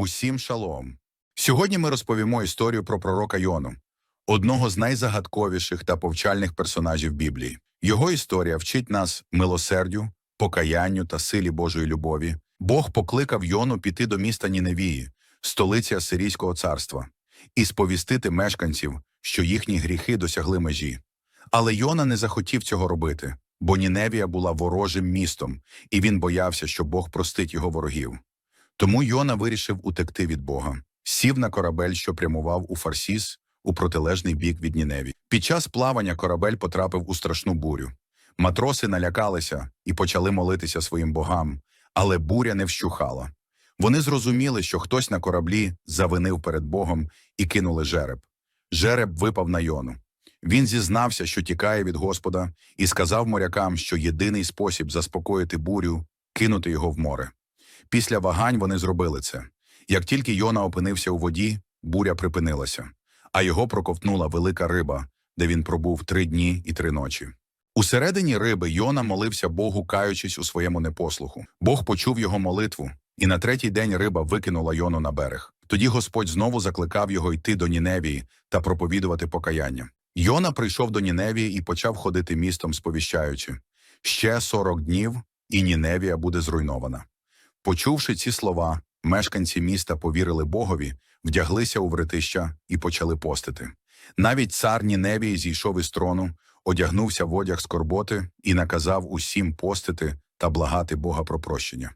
Усім шалом. Сьогодні ми розповімо історію про пророка Йону, одного з найзагадковіших та повчальних персонажів Біблії. Його історія вчить нас милосердю, покаянню та силі Божої любові. Бог покликав Йону піти до міста Ніневії, столиці Асирійського царства, і сповістити мешканців, що їхні гріхи досягли межі. Але Йона не захотів цього робити, бо Ніневія була ворожим містом, і він боявся, що Бог простить його ворогів. Тому Йона вирішив утекти від Бога, сів на корабель, що прямував у Фарсіс, у протилежний бік від Ніневі. Під час плавання корабель потрапив у страшну бурю. Матроси налякалися і почали молитися своїм богам, але буря не вщухала. Вони зрозуміли, що хтось на кораблі завинив перед Богом і кинули жереб. Жереб випав на Йону. Він зізнався, що тікає від Господа, і сказав морякам, що єдиний спосіб заспокоїти бурю кинути його в море. Після вагань вони зробили це. Як тільки Йона опинився у воді, буря припинилася, а його проковтнула велика риба, де він пробув три дні і три ночі. Усередині риби Йона молився Богу, каючись у своєму непослуху. Бог почув його молитву, і на третій день риба викинула Йону на берег. Тоді Господь знову закликав його йти до Ніневії та проповідувати покаяння. Йона прийшов до Ніневії і почав ходити містом, сповіщаючи: ще сорок днів, і Ніневія буде зруйнована. Почувши ці слова, мешканці міста повірили Богові, вдяглися у вретища і почали постити. Навіть цар Ніневії зійшов із трону, одягнувся в одяг скорботи і наказав усім постити та благати Бога про прощення.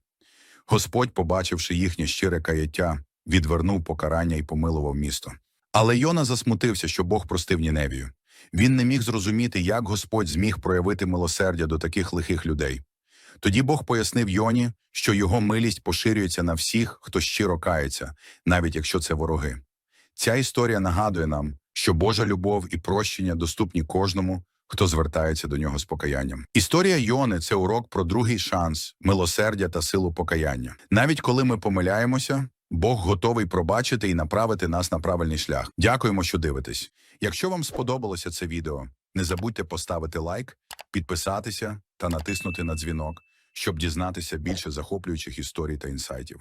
Господь, побачивши їхнє щире каяття, відвернув покарання і помилував місто. Але Йона засмутився, що Бог простив Ніневію. Він не міг зрозуміти, як Господь зміг проявити милосердя до таких лихих людей. Тоді Бог пояснив Йоні, що його милість поширюється на всіх, хто щиро кається, навіть якщо це вороги. Ця історія нагадує нам, що Божа любов і прощення доступні кожному, хто звертається до нього з покаянням. Історія Йони це урок про другий шанс, милосердя та силу покаяння. Навіть коли ми помиляємося, Бог готовий пробачити і направити нас на правильний шлях. Дякуємо, що дивитесь. Якщо вам сподобалося це відео, не забудьте поставити лайк, підписатися та натиснути на дзвінок, щоб дізнатися більше захоплюючих історій та інсайтів.